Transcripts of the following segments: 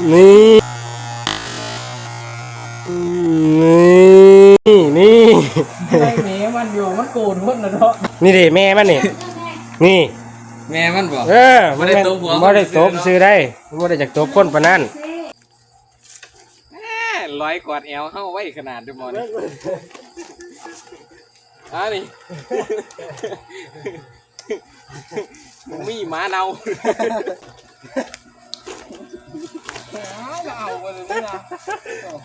นี่นี่นี่ไอ้แม่มันอยู่มันโกรธคนนะเนาะนี่ดิแม่มันนี่นี่แม่มันบอกเออบ่ได้ตบหัวบ่ได้ตบซื้อได้บ่ได้จากตบคนปานนั้นร้อยกอดแอลเข้าไว้ขนาดด้วยมอนอ่านี่มีหมาเนา เอ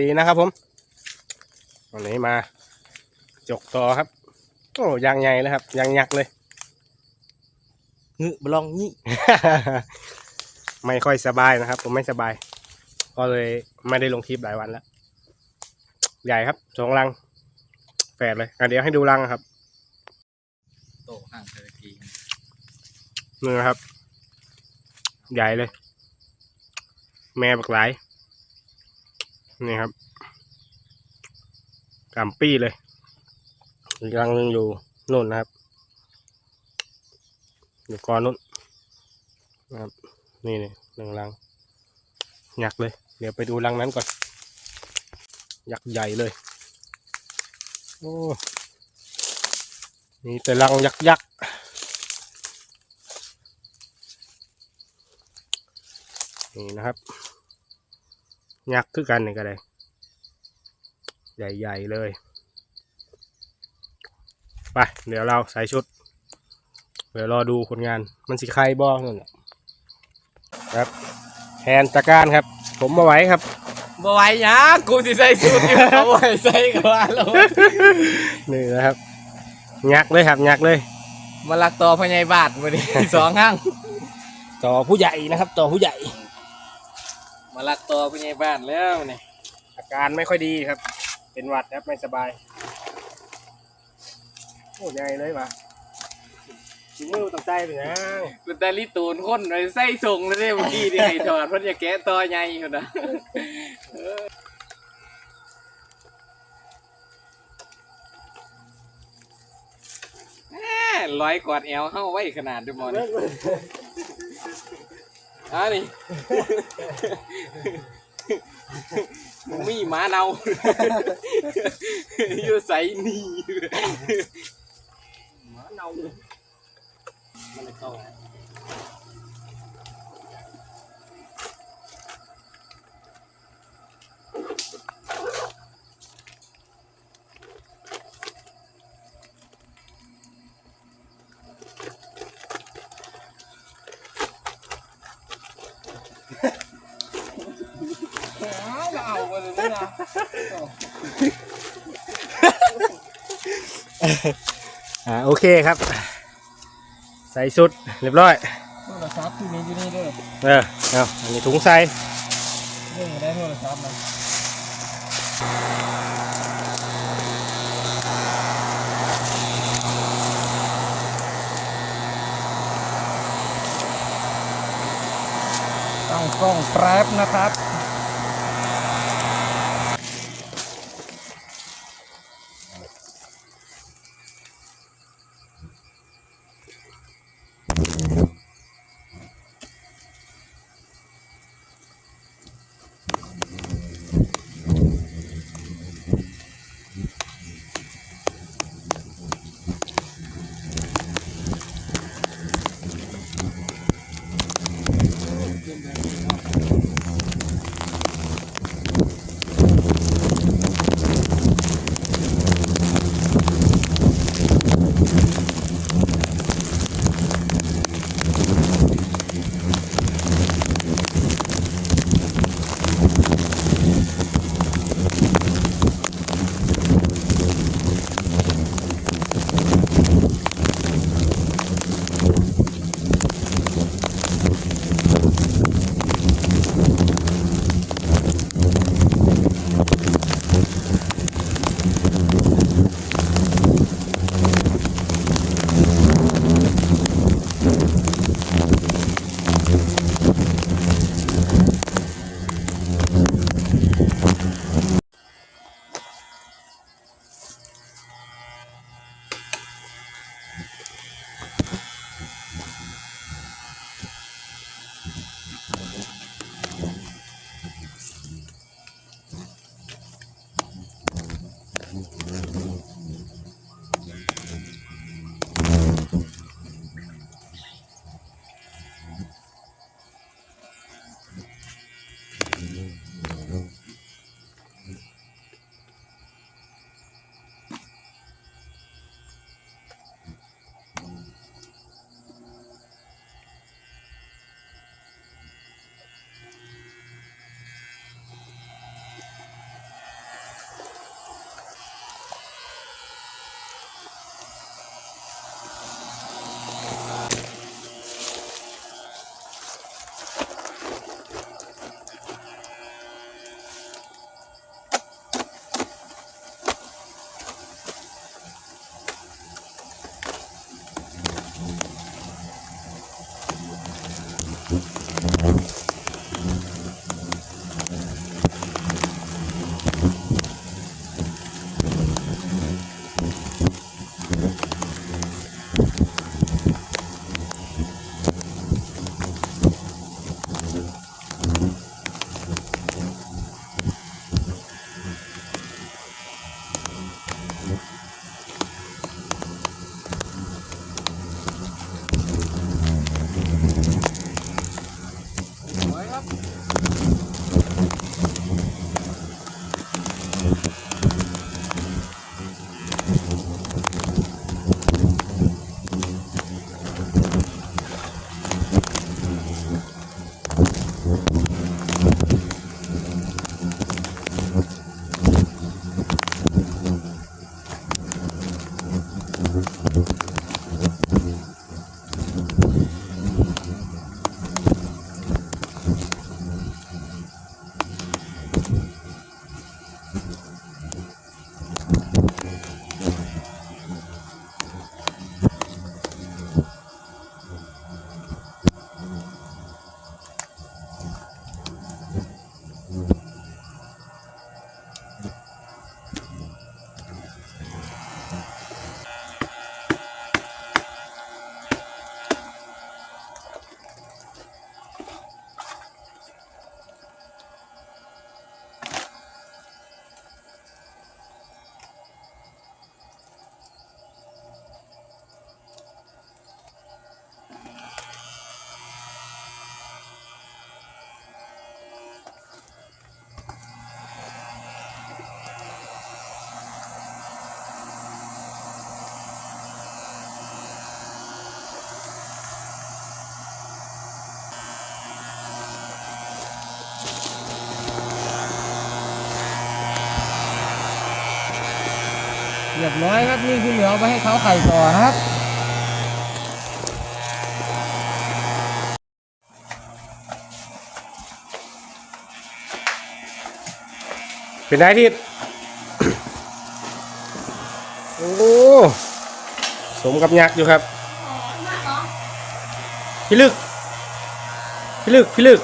ดีนะครับผมวันนี้มา จกต่อครับ โอ้ยางใหญ่เลยครับยางยักษ์เลยงึบลองนี่ ไม่ค่อยสบายนะครับ ผมไม่สบาย ก็เลยไม่ได้ลงคลิปหลายวันแล้ว ใหญ่ครับสองรังแฝดเลยอะเดี๋ยวให้ดูรังครับ โตห่างเธอทีนี่นะครับ ใหญ่เลย แม่บักหลาย นี่ครับกำปี้เลย อีกรังหนึงอยู่นู่นนะครับ อยู่ก่อนนู่นนะครับ นี่นี่หนึ่งรังหยักเลย เดี๋ยวไปดูรังนั้นก่อนหยักใหญ่เลย โอ้มีแต่รังยักยักนี่นะครับ ยักษ์คือกันนี่ก็ได้ ใหญ่ ๆ เลย ไป เดี๋ยวเราใส่ชุด เดี๋ยวรอดูผลงานมันสิใครบ้องนั่นแหละครับแทนตะการครับ ผมมาไหวครับบ่ไหวหยังกูสิใส่สูทอยู่เอาไว้ใส่กว่าแล้วนี่นะครับยักษ์เลยครับยักษ์เลย มาลักต่อพญายบาทมื้อนี้สองห้างต่อผู้ใหญ่นะครับ ต่อผู้ใหญ่ มาลักต่อพญายบาทแล้วนี่อาการไม่ค่อยดีครับ เป็นหวัดครับไม่สบาย โอ้ใหญ่เลยวะถึงมือต้องใจไปนะกูแต่ลิตูนคนไว้ใส่ส่งเลยเด้เมื่อกี้ที่ให้ถอดเพิ่นจะแกะต่อใหญ่อยู่นะร้อยกอดแอลเข้าไว้ขนาดด้วยมอน อ่านี่มีหมาเนาอยู่ใส่นี่หมาเนามันเลยเข้า อาไปเลยนะอ่าโอเคครับ ใส่ชุดเรียบร้อยโทรศัพท์ที่มีอยู่นี่เด้อเออเอาอันนี้ถุงใส่เรื่องได้โทรศัพท์นะตั้งกล้องแป๊บนะครับ Mm-hmm. บร้อยครับนี่คือเหลือเอาไปให้เขาไข่ต่อนะครับเป็นได้ที่โอ้สมกับยักษ์อยู่ครับ พี่ลึก พี่ลึก พี่ลึก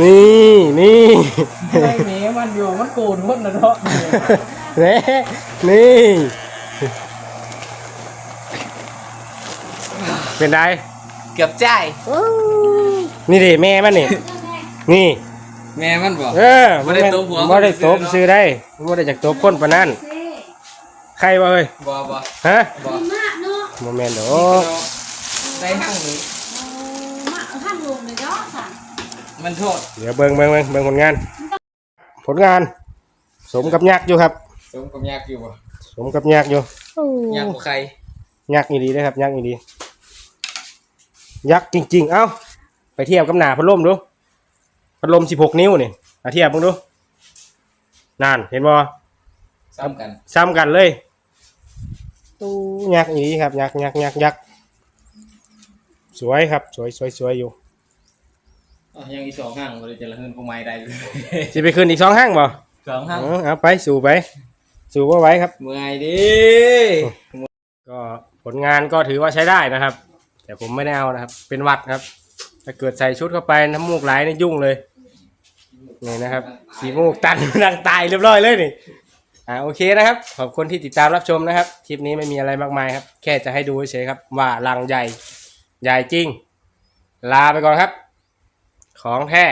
นี่นี่ไม่หนีมันอยู่มันโกรธคนนะเนาะเน่นี่เป็นไดเกือบใจนี่ดิแม่มันนี่นี่แม่มันบอกเออบ่ได้ตบหัวบ่ได้ตบซื้อได้บ่ได้จากตบคนปานนั้นใครบ่เอ้ยบอบอฮะบอมากเนาะบ่แม่นดอกได้ห้างนี้ มากข้างลงเลยเนาะค่ะ มันโทษเดี๋ยวเบิ่งเบิ่งเบิ่งเบิ่งผลงาน ผลงาน สมกับยักษ์อยู่ครับ สมกับยากอยู่บ่สมกับยักษ์อยู่ยากกว่าใครยักษ์อีดีนะครับยักษ์อีดียักษ์จริง ๆ เอ้าไปเทียบกับหน้าพัดลมดูพัดลม16นิ้วนี่มาเทียบมึงดูนั่นเห็นบ่ซ้ำกันซ้ำกันเลยตู้ยักษ์อีดีครับยักษ์ยักษ์ยักษ์ยักษ์สวยครับ สวยสวยสวยอยู่ อ๋อยังอีกสองห้างเลยจะละเฮินกูไม่ได้เลยสิไปขึ้นอีกสองห้างบ่สองห้าง เออเอาไปสู่ไป สู่ว่าไว้ครับ เมื่อยดิก็ผลงานก็ถือว่าใช้ได้นะครับ แต่ผมไม่ได้เอานะครับ เป็นหวัดครับ ถ้าเกิดใส่ชุดเข้าไปน้ำมูกไหลนี่ยุ่งเลยนี่นะครับสีมูกตันดังตายเรียบร้อยเลยนี่อ่าโอเคนะครับขอบคุณที่ติดตามรับชมนะครับคลิปนี้ไม่มีอะไรมากมายครับ แค่จะให้ดูเฉยๆครับว่ารังใหญ่ ใหญ่จริง ลาไปก่อนครับ ของแท้